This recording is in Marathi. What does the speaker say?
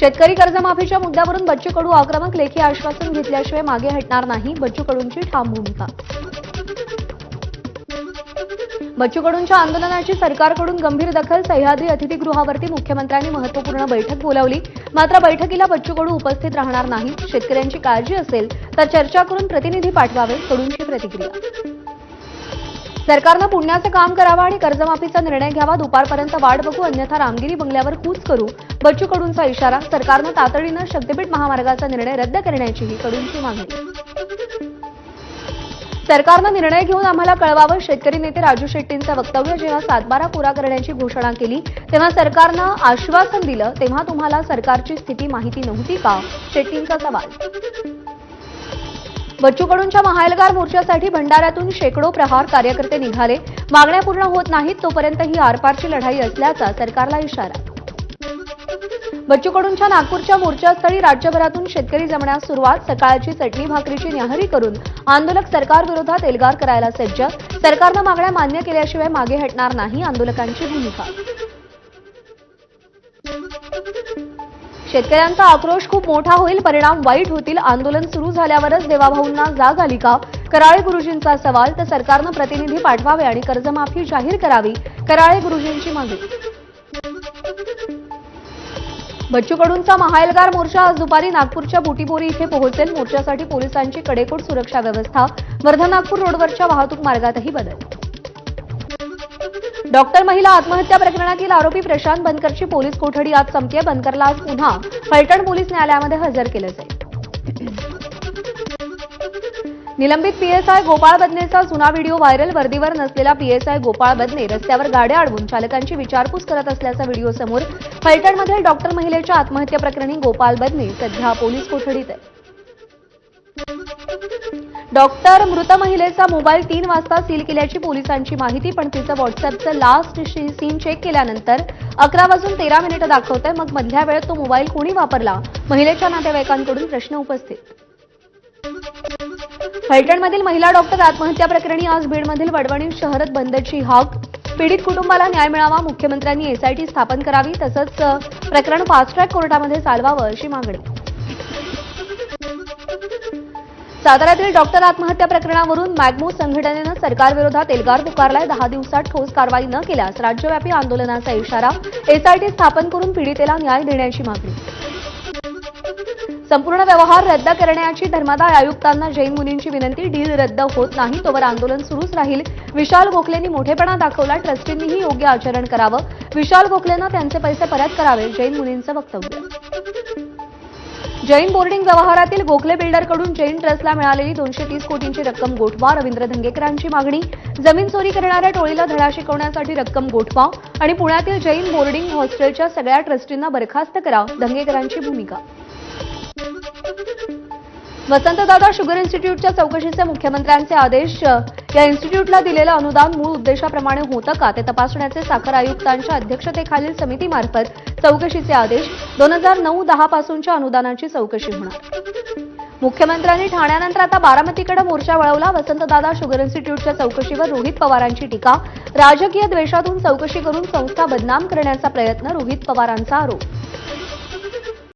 शेतकरी कर्जमाफीच्या मुद्द्यावरून बच्चू कडू आक्रमक लेखी आश्वासन घेतल्याशिवाय मागे हटणार नाही. बच्चू कडूंची ठाम भूमिका. बच्चू कडूंच्या आंदोलनाची सरकारकडून गंभीर दखल सह्याद्री अतिथीगृहावरती मुख्यमंत्र्यांनी महत्त्वपूर्ण बैठक बोलावली. मात्र बैठकीला बच्चू कडू उपस्थित राहणार नाही. शेतकऱ्यांची काळजी असेल तर चर्चा करून प्रतिनिधी पाठवावे कडूंची प्रतिक्रिया. सरकारनं पुण्याचं काम करावं आणि कर्जमाफीचा निर्णय घ्यावा दुपारपर्यंत वाट बघू अन्यथा रामगिरी बंगल्यावर कूच करू बच्चू कडूंचा इशारा सरकारनं तातडीनं शक्तीपीठ महामार्गाचा निर्णय रद्द करण्याचीही कडूंची मागणी. सरकारनं निर्णय घेऊन आम्हाला कळवावं शेतकरी नेते राजू शेट्टींचं वक्तव्य जेव्हा सातबारा पुरा करण्याची घोषणा केली तेव्हा सरकारनं आश्वासन दिलं तेव्हा तुम्हाला सरकारची स्थिती माहिती नव्हती का? शेट्टींचा सवाल. बच्चू कडूंच्या महाएल्गार मोर्चासाठी भंडाऱ्यातून शेकडो प्रहार कार्यकर्ते निघाले. मागण्या पूर्ण होत नाहीत तोपर्यंत ही आरपारची लढाई असल्याचा सरकारला इशारा. बच्चू कडूंच्या नागपूरच्या मोर्चास्थळी राज्यभरातून शेतकरी जमण्यास सुरुवात सकाळची चटणी भाकरीची न्याहरी करून आंदोलक सरकारविरोधात एल्गार करायला सज्ज. सरकारनं मागण्या मान्य केल्याशिवाय मागे हटणार नाही आंदोलकांची भूमिका. शेतकऱ्यांचा आक्रोश खूप मोठा होईल परिणाम वाईट होतील आंदोलन सुरू झाल्यावरच देवाभाऊंना जाग आली का? कराळे गुरुजींचा सवाल तर सरकारनं प्रतिनिधी पाठवावे आणि कर्जमाफी जाहीर करावी. कराळे गुरुजींची मागणी. बच्चू कडूंचा महाएल्गार मोर्चा आज दुपारी नागपूरच्या बुटीबोरी इथे पोहोचेल. मोर्चासाठी पोलिसांची कडेकोट सुरक्षा व्यवस्था. वर्धा नागपूर रोडवरच्या वाहतूक मार्गातही बदल. डॉक्टर महिला आत्महत्या प्रकरणातील आरोपी प्रशांत बनकरची पोलीस कोठडी आज संपते बनकरला आज पुन्हा फलटण पोलीस न्यायालयामध्ये हजर केलं जाईल. निलंबित पीएसआय गोपाळ बदनेचा जुना व्हिडिओ व्हायरल वर्दीवर नसलेला पीएसआय गोपाळ बदने रस्त्यावर गाड्या अडवून चालकांची विचारपूस करत असल्याचा व्हिडिओ समोर फलटणमधील डॉक्टर महिलेच्या आत्महत्या प्रकरणी गोपाळ बदने सध्या पोलीस कोठडीत आहे. डॉक्टर मृत महिलेचा मोबाईल तीन वाजता सील केल्याची पोलिसांची माहिती पण तिचं व्हॉट्सअपचं लास्ट सीन चेक केल्यानंतर अकरा वाजून तेरा मिनिटं दाखवतंय. मग मधल्या वेळेत तो मोबाईल कोणी वापरला? महिलेच्या नातेवाईकांकडून प्रश्न उपस्थित. फलटणमधील महिला डॉक्टर आत्महत्या प्रकरणी आज बीडमधील वडवणी शहरात बंदची हाक. पीडित कुटुंबाला न्याय मिळावा मुख्यमंत्र्यांनी एसआयटी स्थापन करावी तसंच प्रकरण फास्ट ट्रॅक कोर्टामध्ये चालवावं अशी मागणी. साताऱ्यातील डॉक्टर आत्महत्या प्रकरणावरून मॅगमो संघटनेनं सरकारविरोधात एल्गार पुकारलाय. दहा दिवसात ठोस कारवाई न केल्यास राज्यव्यापी आंदोलनाचा इशारा एसआयटी स्थापन करून पीडितेला न्याय देण्याची मागणी. संपूर्ण व्यवहार रद्द करण्याची धर्मादाय आयुक्तांना जैन मुनींची विनंती. डील रद्द होत नाही तोवर आंदोलन सुरूच राहील. विशाल गोखलेंनी मोठेपणा दाखवला. ट्रस्टींनीही योग्य आचरण करावं. विशाल गोखलेनं त्यांचे पैसे परत करावे जैन मुनींचं वक्तव्य. जैन बोर्डिंग व्यवहारातील गोखले बिल्डरकडून जैन ट्रस्टला मिळालेली दोनशे तीस कोटींची रक्कम गोठवा रवींद्र धंगेकरांची मागणी. जमीन चोरी करणाऱ्या टोळीला धडा शिकवण्यासाठी रक्कम गोठवा आणि पुण्यातील जैन बोर्डिंग हॉस्टेलच्या सगळ्या ट्रस्टींना बरखास्त करा धंगेकरांची भूमिका. वसंतदादा शुगर इन्स्टिट्यूटच्या चौकशीचे मुख्यमंत्र्यांचे आदेश. या इन्स्टिट्यूटला दिलेलं अनुदान मूळ उद्देशाप्रमाणे होतं का ते तपासण्याचे साखर आयुक्तांच्या अध्यक्षतेखालील समितीमार्फत चौकशीचे आदेश. दोन हजार नऊ दहा पासूनच्या अनुदानाची चौकशी होणार. मुख्यमंत्र्यांनी ठाण्यानंतर आता बारामतीकडे मोर्चा वळवला. वसंतदादा शुगर इन्स्टिट्यूटच्या चौकशीवर रोहित पवारांची टीका. राजकीय द्वेषातून चौकशी करून संस्था बदनाम करण्याचा प्रयत्न रोहित पवारांचा आरोप.